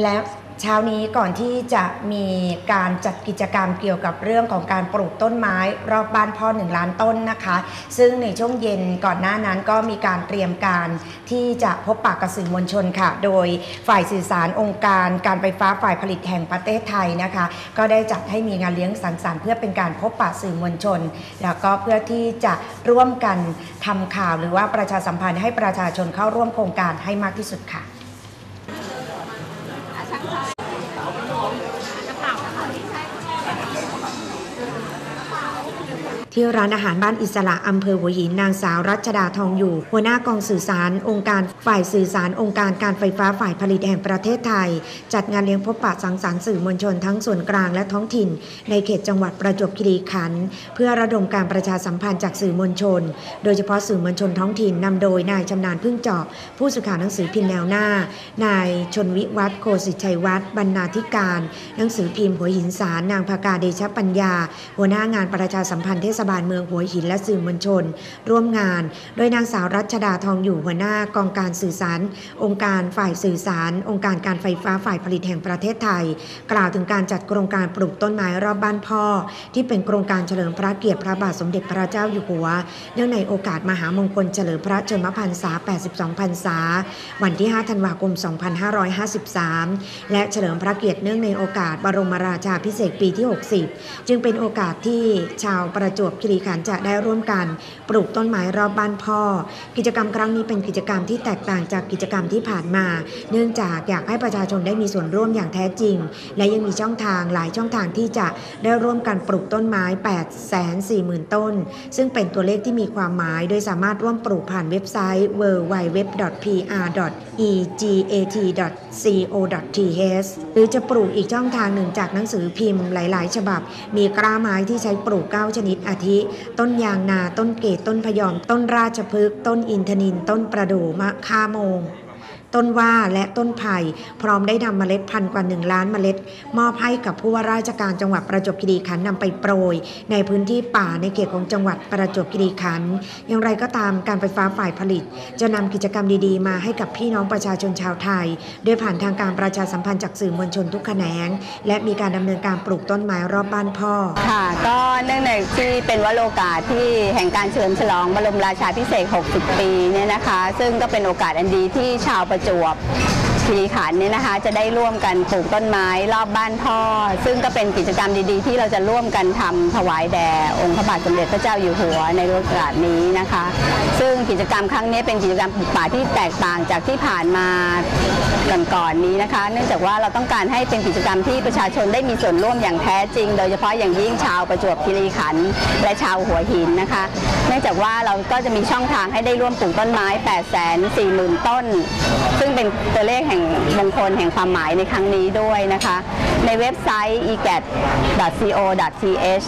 และเช้านี้ก่อนที่จะมีการจัดกิจกรรมเกี่ยวกับเรื่องของการปลูกต้นไม้ รอบบ้านพ่อหนึ่งล้านต้นนะคะ ซึ่งในช่วงเย็นก่อนหน้านั้นก็มีการเตรียมการที่จะพบปากกับสื่อมวลชนค่ะ โดยฝ่ายสื่อสารองค์การการไฟฟ้าฝ่ายผลิตแห่งประเทศไทยนะคะ ก็ได้จัดให้มีงานเลี้ยงสังสรรค์เพื่อเป็นการพบปะสื่อมวลชน แล้วก็เพื่อที่จะร่วมกันทำข่าวหรือว่าประชาสัมพันธ์ให้ประชาชนเข้าร่วมโครงการให้มากที่สุดค่ะ ที่ร้านอาหารบ้านอิสระอำเภอหัวหินนางสาวรัชดาทองอยู่ หัวหน้ากองสื่อสาร องค์การฝ่ายสื่อสารองค์การการไฟฟ้าฝ่ายผลิตแห่งประเทศไทย จัดงานเลี้ยงพบปะสังสรรค์สื่อมวลชนทั้งส่วนกลางและท้องถิ่น ในเขตจังหวัดประจวบคีรีขันธ์เพื่อระดมการประชาสัมพันธ์จากสื่อมวลชน โดยเฉพาะสื่อมวลชนท้องถิ่นนำโดยนายชำนาญพึ่งจอบผู้สื่อข่าวหนังสือพิมพ์แนวหน้า นายชนวิวัฒน์โคสิทธิ์ชัยวัฒน์บรรณาธิการ หนังสือพิมพ์หัวหินสารนางภากาเดชปัญญา หัวหน้างานประชาสัมพันธ์เทศบาลเมืองหัวหินและสื่อมวลชน ร่วมงาน โดยนางสาวรัชดาทองอยู่หัวหน้ากองการสื่อสาร องค์การฝ่ายสื่อสาร องค์การการไฟฟ้าฝ่ายผลิตแห่งประเทศไทย กล่าวถึงการจัดโครงการปลูกต้นไม้รอบบ้านพ่อ ที่เป็นโครงการเฉลิมพระเกียรติพระบาทสมเด็จพระเจ้าอยู่หัว เนื่องในโอกาสมหามงคลเฉลิมพระชนมพรรษา 82 พรรษา วันที่ 5 ธันวาคม 2553 และเฉลิมพระเกียรติเนื่องในโอกาสบรมราชาพิเศษปีที่ 60 จึงเป็นโอกาสที่ชาวประจวบวบคีรีขันธ์จะได้ร่วมกันปลูกต้นไม้รอบบ้านพ่อ กิจกรรมครั้งนี้เป็นกิจกรรมที่แตกต่างจากกิจกรรมที่ผ่านมา เนื่องจากอยากให้ประชาชนได้มีส่วนร่วมอย่างแท้จริง และยังมีช่องทางหลายช่องทางที่จะได้ร่วมกันปลูกต้นไม้ 8 4 0 0 0 0 ต้น ซึ่งเป็นตัวเลขที่มีความหมาย โดยสามารถร่วมปลูกผ่านเว็บไซต์ www.pr.egat.co.th หรือจะปลูกอีกช่องทางหนึ่งจากหนังสือพิมพ์หลาย ๆ ฉบับ มีกล้าไม้ที่ใช้ปลูก 9 ชนิดอาธิ ต้นยางนา ต้นเกตต้นพยอม ต้นราชพฤกษ์ต้นอินทนิน ต้นประดู่มะค่าโมง ต้นว่าและต้นไผ่พร้อมได้นำเมล็ดพันธุ์กว่า 1 ล้านเมล็ด มอบให้กับผู้ว่าราชการจังหวัดประจวบคีรีขันธ์นำไปโปรย ในพื้นที่ป่าในเขตของจังหวัดประจวบคีรีขันธ์อย่างไรก็ตามการไฟฟ้าฝ่ายผลิต จะนำกิจกรรมดีๆ มาให้กับพี่น้องประชาชนชาวไทย โดยผ่านทางการประชาสัมพันธ์จากสื่อมวลชนทุกแขนง และมีการดำเนินการปลูกต้นไม้รอบบ้านพ่อค่ะก็เนื่องในที่เป็นวโรกาสที่แห่งการเฉลิมฉลองบรมราชาพิเศษ 60 ปีเนี่ยนะคะ ซึ่งก็เป็นโอกาสอันดีที่ชาวประจวบ คีรีขันธ์เนี่ยนะคะ จะได้ร่วมกันปลูกต้นไม้รอบบ้านพ่อ ซึ่งก็เป็นกิจกรรมดีๆ ที่เราจะร่วมกันทำถวายแด่องค์พระบาทสมเด็จพระเจ้าอยู่หัวในโอกาสนี้นะคะ ซึ่งกิจกรรมครั้งนี้เป็นกิจกรรมปลูกป่าที่แตกต่างจากที่ผ่านมาก่อนๆนี้นะคะ เนื่องจากว่าเราต้องการให้เป็นกิจกรรมที่ประชาชนได้มีส่วนร่วมอย่างแท้จริง โดยเฉพาะอย่างยิ่งชาวประจวบคีรีขันธ์และชาวหัวหินนะคะ เนื่องจากว่าเราก็จะมีช่องทางให้ได้ร่วมปลูกต้นไม้ 8 4 0 0 0 0 ต้น ซึ่งเป็นตัวเลขแห่งมงคลแห่งความหมายในครั้งนี้ด้วยนะคะ ในเว็บไซต์ egat.co.th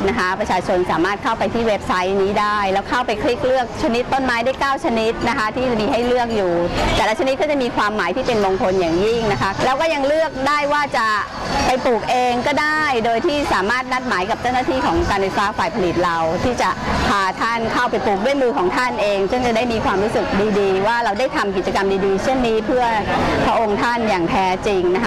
นะคะ ประชาชนสามารถเข้าไปที่เว็บไซต์นี้ได้ แล้วเข้าไปคลิกเลือกชนิดต้นไม้ได้ 9 ชนิดนะคะ ที่มีให้เลือกอยู่ แต่ละชนิดก็จะมีความหมายที่เป็นมงคลอย่างยิ่งนะคะ แล้วก็ยังเลือกได้ว่าจะไปปลูกเองก็ได้ โดยที่สามารถนัดหมายกับเจ้าหน้าที่ของการไฟฟ้าฝ่ายผลิตเรา ที่จะพาท่านเข้าไปปลูกด้วยมือของท่านเองซึ่งจะได้มีความรู้สึกดีๆ ว่าเราได้ทำกิจกรรมดีๆ เช่นนี้เพื่อพระองค์องค์ท่านอย่างแท้จริงนะคะ